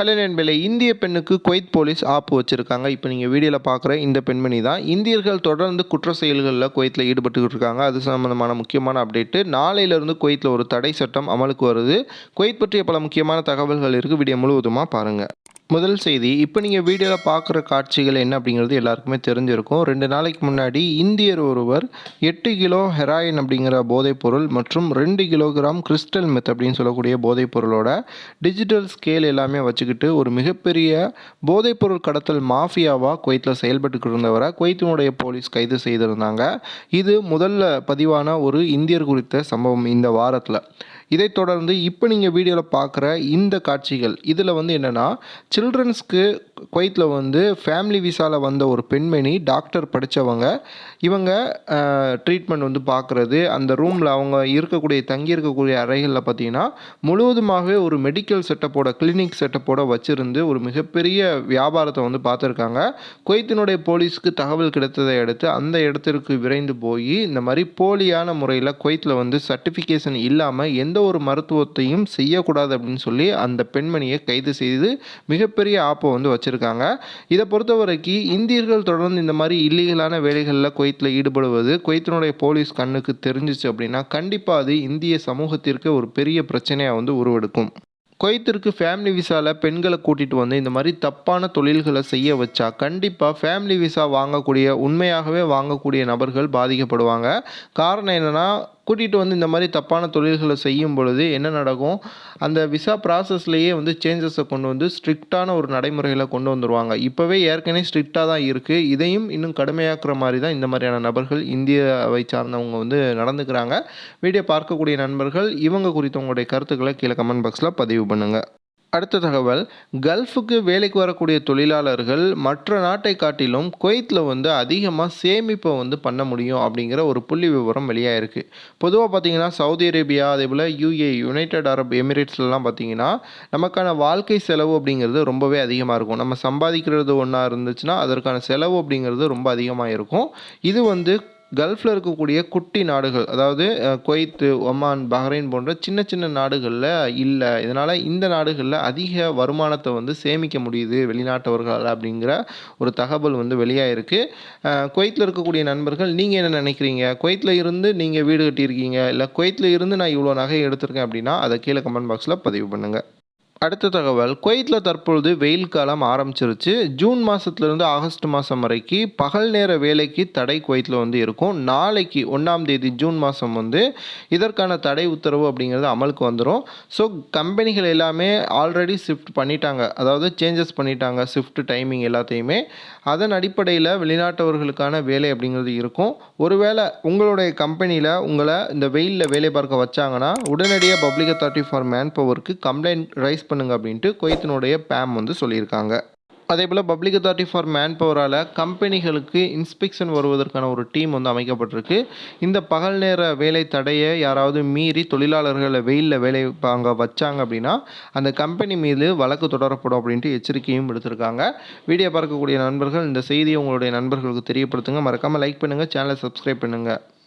Hello நண்பர்களே இந்திய பெண்ணுக்கு குவைத் போலீஸ் ஆப்பு வச்சுருக்காங்க. இப்போ நீங்கள் வீடியோவில் பார்க்குற இந்த பெண்மணி தான். இந்தியர்கள் தொடர்ந்து குற்ற செயல்களில் குவைத்தில் ஈடுபட்டுக்கிட்டு இருக்காங்க. அது சம்மந்தமான முக்கியமான அப்டேட்டு. நாளையிலிருந்து குவைத்தில் ஒரு தடை சட்டம் அமலுக்கு வருது. குவைத் பற்றிய பல முக்கியமான தகவல்கள் இருக்குது வீடியோ முழுவதுமாக பாருங்கள் முதல் செய்தி இப்போ நீங்கள் வீடியோவில் பார்க்குற காட்சிகள் என்ன அப்படிங்கிறது எல்லாருக்குமே தெரிஞ்சிருக்கும். ரெண்டு நாளைக்கு முன்னாடி இந்தியர் ஒருவர் எட்டு கிலோ ஹெராயின் அப்படிங்கிற போதைப்பொருள் மற்றும் ரெண்டு கிலோகிராம் கிறிஸ்டல் மெத் அப்படின்னு சொல்லக்கூடிய போதைப்பொருளோட டிஜிட்டல் ஸ்கேல் எல்லாமே வச்சுக்கிட்டு ஒரு மிகப்பெரிய போதைப்பொருள் கடத்தல் மாஃபியாவாக குவைத்தில் செயல்பட்டுக்கிட்டு இருந்தவரை குவைத்தினுடைய போலீஸ் கைது செய்திருந்தாங்க. இது முதல்ல பதிவான ஒரு இந்தியர் குறித்த சம்பவம் இந்த வாரத்தில். இதைத் தொடர்ந்து இப்போ நீங்கள் வீடியோவில் பார்க்குற இந்த காட்சிகள் இதில் வந்து என்னென்னா சில்ட்ரன்ஸ்க்கு குவைத்தில் வந்து ஃபேமிலி விசாவில் வந்த ஒரு பெண்மணி டாக்டர் படித்தவங்க இவங்க ட்ரீட்மெண்ட் வந்து பார்க்குறது அந்த ரூமில் அவங்க இருக்கக்கூடிய தங்கி இருக்கக்கூடிய அறைகளில் பார்த்தீங்கன்னா முழுவதுமாகவே ஒரு மெடிக்கல் செட்டப்போட கிளினிக் செட்டப்போட வச்சுருந்து ஒரு மிகப்பெரிய வியாபாரத்தை வந்து பார்த்துருக்காங்க குவைத்தினுடைய போலீஸ்க்கு தகவல் கிடைத்ததை அடுத்து அந்த இடத்திற்கு விரைந்து போய் இந்த மாதிரி போலியான முறையில் குவைத்தில் வந்து சர்டிஃபிகேஷன் இல்லாமல் எந்த ஒரு மருத்துவத்தையும் செய்யக்கூடாது அப்படின்னு சொல்லி அந்த பெண்மணியை கைது செய்து மிக மிகப்பெரிய ஆப்பை வந்து வச்சுருக்காங்க. இதை பொறுத்த வரைக்கும் இந்தியர்கள் தொடர்ந்து இந்த மாதிரி இல்லீகலான வேலைகளில் குவைத்தில் ஈடுபடுவது குவைத்தினுடைய போலீஸ் கண்ணுக்கு தெரிஞ்சிச்சு அப்படின்னா கண்டிப்பாக அது இந்திய சமூகத்திற்கு ஒரு பெரிய பிரச்சனையாக வந்து உருவெடுக்கும். குவைத்திற்கு ஃபேமிலி விசாவில் பெண்களை கூட்டிகிட்டு வந்து இந்த மாதிரி தப்பான தொழில்களை செய்ய வச்சா கண்டிப்பாக ஃபேமிலி விசா வாங்கக்கூடிய உண்மையாகவே வாங்கக்கூடிய நபர்கள் பாதிக்கப்படுவாங்க. காரணம் என்னென்னா கூட்டிகிட்டு வந்து இந்த மாதிரி தப்பான தொழில்களை செய்யும் பொழுது என்ன நடக்கும்? அந்த விசா ப்ராசஸ்லேயே வந்து சேஞ்சஸை கொண்டு வந்து ஸ்ட்ரிக்டான ஒரு நடைமுறைகளை கொண்டு வந்துடுவாங்க இப்போவே ஏற்கனவே ஸ்ட்ரிக்டாக தான் இருக்குது இதையும் இன்னும் கடுமையாக்குற மாதிரி தான் இந்த மாதிரியான நபர்கள் இந்தியாவை சார்ந்தவங்க வந்து நடந்துக்கிறாங்க. வீடியோ பார்க்கக்கூடிய நண்பர்கள் இவங்க குறித்த உங்களுடைய கருத்துக்களை கீழே கமெண்ட் பாக்ஸில் பதிவு பண்ணுங்கள் அடுத்த தகவல் கல்ஃபுக்கு வேலைக்கு வரக்கூடிய தொழிலாளர்கள் மற்ற நாட்டை காட்டிலும் குவைத்தில் வந்து அதிகமாக சேமிப்பை வந்து பண்ண முடியும் அப்படிங்கிற ஒரு புள்ளி விவரம் வெளியாகிருக்கு பொதுவாக பார்த்தீங்கன்னா சவுதி அரேபியா அதே போல் யூஏ யுனைடெட் அரப் எமிரேட்ஸ்லாம் பார்த்தீங்கன்னா நமக்கான வாழ்க்கை செலவு அப்படிங்கிறது ரொம்பவே அதிகமாக இருக்கும். நம்ம சம்பாதிக்கிறது ஒன்றா இருந்துச்சுன்னா அதற்கான செலவு அப்படிங்கிறது ரொம்ப அதிகமாக இருக்கும். இது வந்து கல்ஃபில் இருக்கக்கூடிய குட்டி நாடுகள் அதாவது குவைத்து ஒமான் பஹ்ரைன் போன்ற சின்ன சின்ன நாடுகளில் இல்லை. இதனால் இந்த நாடுகளில் அதிக வருமானத்தை வந்து சேமிக்க முடியுது வெளிநாட்டவர்களால் அப்படிங்கிற ஒரு தகவல் வந்து வெளியாகிருக்கு குவைத்தில் இருக்கக்கூடிய நண்பர்கள் நீங்கள் என்ன நினைக்கிறீங்க? குவைத்தில் இருந்து நீங்கள் வீடு கட்டியிருக்கீங்க இல்லை குவைத்தில் இருந்து நான் இவ்வளோ நகை எடுத்திருக்கேன் அப்படின்னா அதை கீழே கமெண்ட் பாக்ஸில் பதிவு பண்ணுங்கள் அடுத்த தகவல் குவைத்தில் தற்பொழுது வெயில் காலம் ஆரம்பிச்சிருச்சு. ஜூன் மாதத்துலேருந்து ஆகஸ்ட் மாதம் வரைக்கும் பகல் நேர வேலைக்கு தடை குவைத்தில் வந்து இருக்கும். நாளைக்கு ஒன்றாம் தேதி ஜூன் மாதம் வந்து இதற்கான தடை உத்தரவு அப்படிங்கிறது அமலுக்கு வந்துடும் ஸோ கம்பெனிகள் எல்லாமே ஆல்ரெடி ஷிஃப்ட் பண்ணிட்டாங்க. அதாவது சேஞ்சஸ் பண்ணிட்டாங்க ஷிஃப்ட் டைமிங் எல்லாத்தையுமே. அதன் அடிப்படையில் வெளிநாட்டவர்களுக்கான வேலை அப்படிங்கிறது இருக்கும். ஒருவேளை உங்களுடைய கம்பெனியில் உங்களை இந்த வெயிலில் வேலை பார்க்க வச்சாங்கன்னா உடனடியாக பப்ளிக் அத்தாரிட்டி ஃபார் மேன் பவருக்கு கம்ப்ளைண்ட் ரைஸ் பண்ணுங்க அப்படின்ட்டு குவைத்தினுடைய பேம் வந்து சொல்லியிருக்காங்க. அதே போல் பப்ளிக் அத்தாரிட்டி ஃபார் மேன் பவரால் கம்பெனிகளுக்கு இன்ஸ்பெக்ஷன் வருவதற்கான ஒரு டீம் வந்து அமைக்கப்பட்டிருக்கு. இந்த பகல் நேர வேலை தடையை யாராவது மீறி தொழிலாளர்களை வெயிலில் வேலை அங்கே வச்சாங்க அப்படின்னா அந்த கம்பெனி மீது வழக்கு தொடரப்படும் அப்படின்ட்டு எச்சரிக்கையும் எடுத்திருக்காங்க வீடியோ பார்க்கக்கூடிய நண்பர்கள் இந்த செய்தியை உங்களுடைய நண்பர்களுக்கு தெரியப்படுத்துங்க. மறக்காமல் லைக் பண்ணுங்கள் சேனலை சப்ஸ்கிரைப் பண்ணுங்கள்